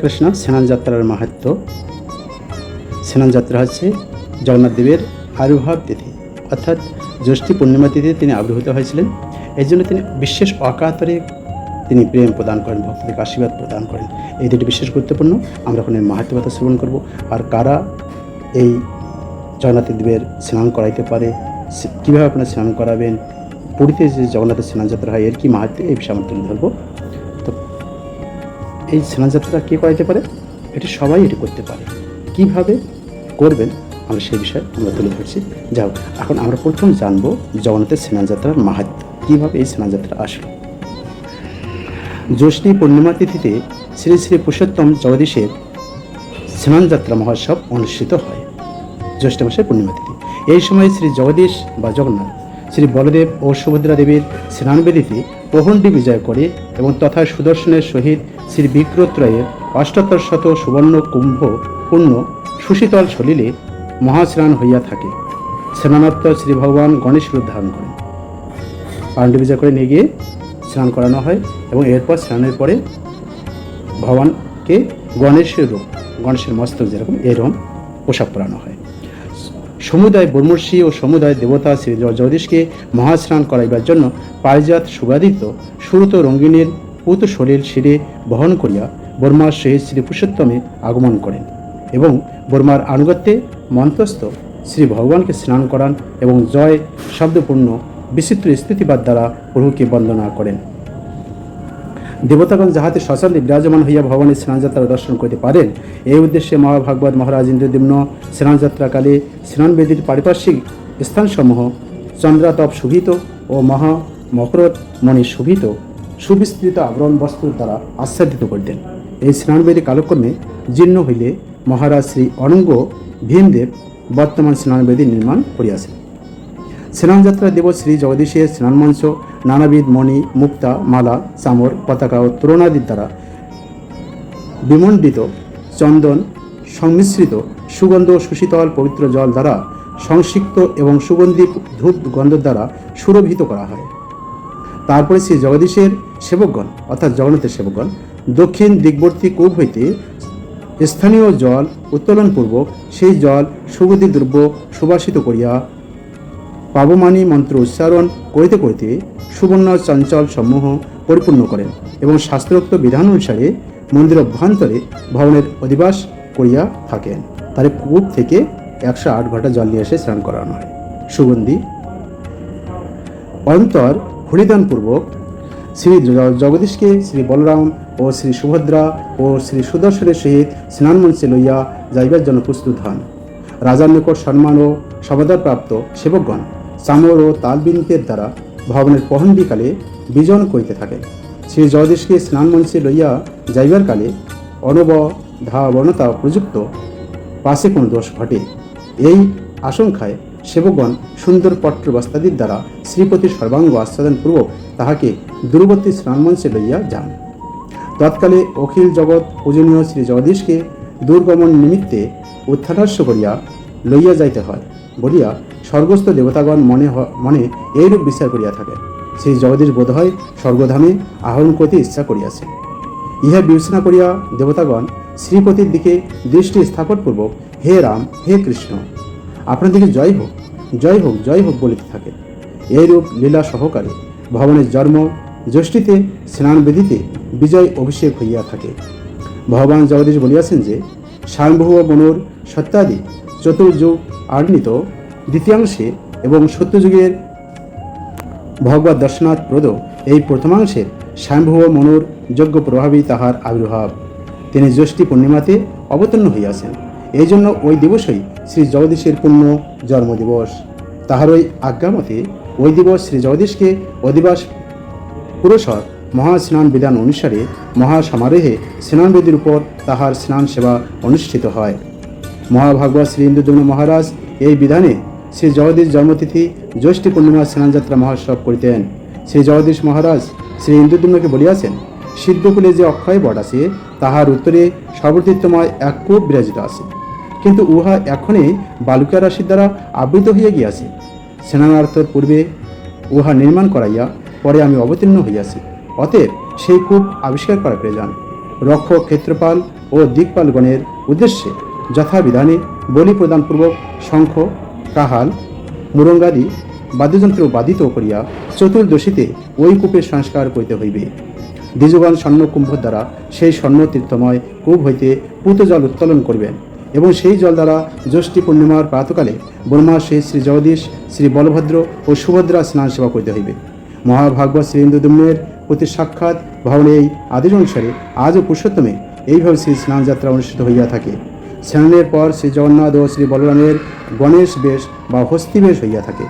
কৃষ্ণ স্নান যাত্রার মাহাত্ম। স্নান যাত্রা হচ্ছে জগন্নাথ দেবের আবির্ভাব তিথি। অর্থাৎ জ্যৈষ্ঠী পূর্ণিমা তিথিতে তিনি আবির্ভূত হয়েছিলেন। এই জন্য তিনি বিশেষ অকাতরে তিনি প্রেম প্রদান করেন ভক্তদেরকে আশীর্বাদ প্রদান করেন। এই দুটি বিশেষ গুরুত্বপূর্ণ। আমরা এখন এই মাহাত্ম কথা শ্রবণ করব। আর কারা এই জগন্নাথ দেবের স্নান করাইতে পারে কীভাবে আপনারা স্নান করাবেন, পুরীতে যে জগন্নাথের স্নান যাত্রা হয়, এর কি মাহাত্ম এই বিষয়ে আমরা তুলে ধরবো। এই স্নানযাত্রা কে করাইতে পারে? এটি সবাই এটি করতে পারে। কীভাবে করবেন? আমরা সেই বিষয়ে আমরা তুলে ধরছি। যাও এখন আমরা প্রথম জানব জগন্নাথের স্নানযাত্রার মাহাত্ম। কীভাবে এই স্নানযাত্রা আসলো? জ্যোষ্ঠী পূর্ণিমা তিথিতে শ্রী শ্রী পুরুষোত্তম জগদীশের স্নানযাত্রা মহোৎসব অনুষ্ঠিত হয়, জ্যৈষ্ঠ মাসের পূর্ণিমা তিথি। এই সময় শ্রী জগদীশ বা জগন্নাথ, শ্রী বলদেব ও সুভদ্রা দেবীর স্নানবেদিতে প্রহণ্ডি বিজয় করে এবং তথা সুদর্শনের সহিত শ্রী বিক্রত্রয়ের অষ্টাত্তর শত সুবর্ণ কুম্ভ পূর্ণ সুশীতল সলিলে মহাস্নান হইয়া থাকে। স্নানোত্তর শ্রী ভগবান গণেশ রূপ ধারণ করেন। পাণ্ডু বিজয় করে নিয়ে গিয়ে স্নান করানো হয় এবং এরপর স্নানের পরে ভগবানকে গণেশের রূপ, গণেশের মস্তক যেরকম এরকম পোশাক পরানো হয়। সমুদায় ব্রহ্মর্ষি ও সমুদায় দেবতা শ্রী জগদীশকে মহাস্নান করাইবার জন্য পারিজাত সুবাদিত সুরত রঙ্গিনীর পুত শরীর শিরে বহন করিয়া বর্মার সহিত শ্রী পুরুষোত্তমে আগমন করেন এবং বর্মার আনুগত্যে মন্ত্রস্থ শ্রী ভগবানকে স্নান করান এবং জয় শব্দপূর্ণ বিচিত্র স্থিতিবাদ দ্বারা প্রভুকে বন্দনা করেন। দেবতাগণ যাহাতে সচলে বিরাজমান হইয়া ভগবানের স্নানযাত্রা দর্শন করিতে পারেন, এই উদ্দেশ্যে মহাভাগবত মহারাজ ইন্দ্রদিম্ন স্নানযাত্রাকালে স্নানবেদীর পারিপার্শ্বিক স্থানসমূহ চন্দ্রাতপ শোভিত ও মহা মকরত মণি শোভিত সুবিস্তৃত আবরণ বস্ত্র দ্বারা আচ্ছাদিত করিতেন এই স্নানবেদী কালক্রমে জীর্ণ হইলে মহারাজ শ্রী অনঙ্গ ভীমদেব বর্তমান স্নানবেদী নির্মাণ করিয়াছেন। স্নানযাত্রা দেব শ্রী জগদীশের স্নানমঞ্চ, নানাবিধ মণি, মুক্তা, মালা, চামর, পতাকা ও তরুণাদির দ্বারা বিমণ্ডিত, চন্দন, সংমিশ্রিত, সুগন্ধ, সুশীতল, পবিত্র জল দ্বারা সংসিক্ত এবং সুগন্ধি ধূপ গন্ধ দ্বারা সুরভিত করা হয়। তারপরে শ্রী জগদীশের সেবকগণ, অর্থাৎ জগন্নাথের সেবকগণ, দক্ষিণ দিকবর্তী কূপ হইতে স্থানীয় জল উত্তোলনপূর্বক সেই জল সুগন্ধি দ্রব্য সুবাসিত করিয়া পাবমানি মন্ত্র উচ্চারণ করিতে করিতে সুবর্ণ চঞ্চল সমূহ পরিপূর্ণ করেন এবং শাস্ত্রোক্ত বিধান অনুসারে মন্দির অভ্যন্তরে ভবনের অধিবাস করিয়া থাকেন। তার কূপ থেকে একশো আট ঘণ্টা জল নিয়ে এসে স্নান করানো হয়। সুগন্ধি, অন্তর হরিদানপূর্বক শ্রী জগদীশকে শ্রী বলরাম ও শ্রী সুভদ্রা ও শ্রী সুদর্শনের সহিত স্নানমঞ্চে লইয়া যাইবার জন্য প্রস্তুত হন। রাজার নিকট সম্মান ও সমাদরপ্রাপ্ত সেবকগণ চামর ও তালবিনকের দ্বারা ভবনের পহন্ডিকালে বিজন করিতে থাকেন শ্রী জগদীশকে স্নানমঞ্চে লইয়া যাইবার কালে অনব ধাবনতা প্রযুক্ত পাশে কোনো দোষ ঘটে। এই আশঙ্কায় সেবকগণ সুন্দর পট্ট বস্তাদির দ্বারা শ্রীপতির সর্বাঙ্গ আস্বাদনপূর্বক তাহাকে দূরবর্তী স্নানমঞ্চে লইয়া যান। তৎকালে অখিল জগৎ পূজনীয় শ্রী জগদীশকে দুর্গমন নিমিত্তে উত্থানাস্য করিয়া লইয়া যাইতে হয় বলিয়া স্বর্গস্থ দেবতাগণ মনে মনে এইরূপ বিচার করিয়া থাকেন। শ্রী জগদীশ বোধহয় স্বর্গধামে আহরণ করিতে ইচ্ছা করিয়াছে। ইহা বিবেচনা করিয়া দেবতাগণ শ্রীপতির দিকে দৃষ্টি স্থাপনপূর্বক হে রাম, হে কৃষ্ণ আপনার দিকে জয় হোক জয় হোক জয় হোক বলিতে থাকে। এইরূপ লীলা সহকারে ভবনের জন্ম জ্যৈষ্ঠীতে স্নানবেদিতে বিজয় অভিষেক হইয়া থাকে। ভগবান জগদীশ বলিয়াছেন যে স্বয়ংভূ মনুর সত্যাদি চতুর্যুগ আর্নিত দ্বিতীয়াংশে এবং সত্যযুগের ভগবত দর্শনাথ প্রদ এই প্রথমাংশের স্বয়ংভূ মনুর যজ্ঞ প্রভাবী তাহার আবির্ভাব। তিনি জ্যৈষ্ঠী পূর্ণিমাতে অবতীর্ণ হইয়াছেন। এই জন্য ওই দিবসই শ্রী জগদীশের পূর্ণ জন্মদিবস তাহার তাহারই আজ্ঞামতে ওই দিবস শ্রী জগদীশকে অধিবাস পুরুষর মহাস্নান বিধান অনুসারে মহাসমারোহে স্নানবেদীর উপর তাহার স্নান সেবা অনুষ্ঠিত হয়। মহাভাগবত শ্রী ইন্দুজন্য মহারাজ এই বিধানে শ্রী জগদীশ জন্মতিথি, জ্যৈষ্ঠী পূর্ণিমা স্নানযাত্রা মহোৎসব করিতেন। শ্রী জগদীশ মহারাজ শ্রী ইন্দুদুম্নকে বলিয়াছেন, সিদ্ধকুলে যে অক্ষয় বট আছে, তাহার উত্তরে সর্বতীর্থময় এক কূপ বিরাজিত আছে। কিন্তু উহা এখনই বালুকা রাশির দ্বারা আবৃত হইয়া গিয়াছে। স্নানার্থর পূর্বে উহা নির্মাণ করাইয়া পরে আমি অবতীর্ণ হইয়াছি। অতএব সেই কূপ আবিষ্কার করা প্রয়োজন। রক্ষক ক্ষেত্রপাল ও দিকপালগণের উদ্দেশ্যে যথাবিধানে বলি প্রদানপূর্বক শঙ্খ, কাহাল, মুরঙ্গাদি, বাদ্যযন্ত্র বাদিত করিয়া চতুর্দশীতে ওই কূপের সংস্কার করিতে হইবে। দ্বিজগণ স্বর্ণ কুম্ভ দ্বারা সেই স্বর্ণ তীর্থময় কূপ হইতে পুত জল উত্তোলন করবেন। এবং সেই জল দ্বারা জ্যৈষ্ঠী পূর্ণিমার প্রাতকালে ব্রহ্মা সেই শ্রী জগদীশ, শ্রী বলভদ্র ও সুভদ্রা স্নান সেবা করিতে হইবে। মহাভাগবত শ্রী ইন্দুদম্নের প্রতি সাক্ষাৎ ভবনে এই আদেশ অনুসারে আজও পুরুষোত্তমে এইভাবে শ্রী স্নান যাত্রা অনুষ্ঠিত হইয়া থাকে। স্নানের পর শ্রী জগন্নাথ ও শ্রী বলরামের গণেশ বেশ বা হস্তি বেশ হইয়া থাকে।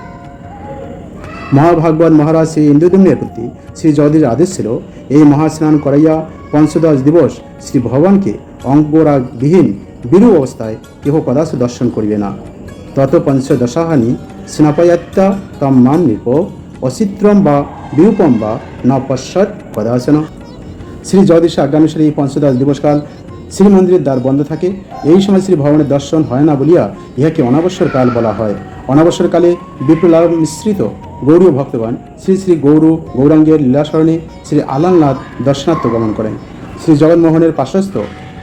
মহাভাগবত মহারাজ শ্রী ইন্দ্রদম্নের প্রতি শ্রী জগদীর আদেশ ছিল, এই মহাস্নান করাইয়া পঞ্চদশ দিবস শ্রী ভগবানকে অঙ্গরাগবিহীন বিরু অবস্থায় কেহ কদাচ দর্শন করিবে না। তত পঞ্চদশাহানি স্নাপয়াত্তা তম মাম নৃপ, অচিত্রম বা বিরূপম বা ন পশ্চাৎ কদাচন। শ্রী জগদীশ আজ্ঞানুসারে এই পঞ্চদশ দিবসকাল শ্রীমন্দিরের দ্বার বন্ধ থাকে। এই সময় শ্রী ভগবানের দর্শন হয় না বলিয়া ইহাকে অনাবসর কাল বলা হয়। অনাবসর কালে বিপ্লব মিশ্রিত গৌরীয় ভক্তগণ শ্রী শ্রী গৌর, গৌরাঙ্গের লীলাস্মরণে শ্রী আলালনাথ দর্শনার্থ গমন করেন। শ্রী জগন্মোহনের পার্শ্বস্থ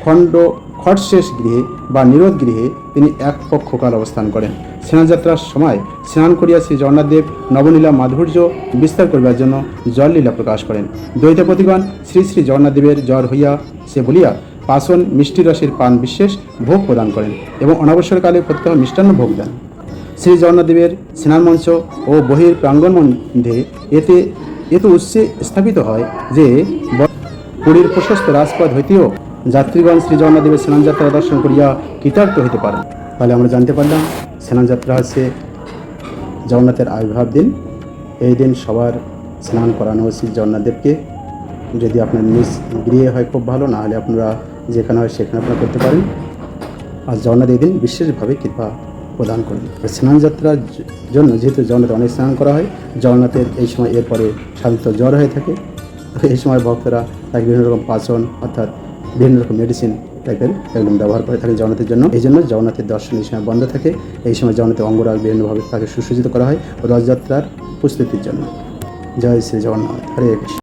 খণ্ড খটশেষ গৃহে বা নিরোধ গৃহে তিনি এক পক্ষকাল অবস্থান করেন। স্নানযাত্রার সময় স্নান করিয়া শ্রী জগন্নাথদেব নবনীলা মাধুর্য বিস্তার করিবার জন্য জল লীলা প্রকাশ করেন। দ্বৈতপতিগণ শ্রী শ্রী জগন্নাথদেবের জ্বর হইয়া সে বলিয়া পাশন মিষ্টি রসের পান বিশেষ ভোগ প্রদান করেন এবং অনাবসরকালে প্রত্যহ মিষ্টান্ন ভোগ দেন। শ্রী জগন্নাথদেবের স্নান মঞ্চ ও বহির প্রাঙ্গণ মধ্যে এতে, এত উৎসে স্থাপিত হয় যে, পুরীর প্রশস্ত রাজপথ হইতেও যাত্রীগণ শ্রী জগন্নাথদেবের স্নানযাত্রা দর্শন করিয়া কৃতার্থ হইতে পারেন। তাহলে আমরা জানতে পারলাম, স্নানযাত্রা হচ্ছে জগন্নাথের আবির্ভাব দিন। এই দিন সবার স্নান করানো উচিত জগন্নাথদেবকে। যদি আপনার নিজ গৃহে হয় খুব ভালো, না হলে আপনারা যেখানে হয় সেখানে আপনারা করতে পারেন। আর জগন্নাথ এই দিন বিশেষভাবে কৃপা প্রদান করেন। স্নানযাত্রার জন্য যেহেতু জগন্নাথ অনেক স্নান করা হয়, জগন্নাথের এই সময় এরপরে সাধারণত জ্বর হয়ে থাকে। এই সময় ভক্তরা তাকে বিভিন্ন রকম পাচন, অর্থাৎ বিভিন্ন রকম মেডিসিন টাইপের একদম ব্যবহার করে থাকে জগন্নাথের জন্য। এই জন্য জগন্নাথের দর্শন এই সময় বন্ধ থাকে। এই সময় জগন্নাথের অঙ্গরাগ বিভিন্নভাবে তাকে সুসজ্জিত করা হয়। রথযাত্রার প্রস্তুতির জন্য। জয় শ্রী জগন্নাথ। হরে কৃষ্ণ।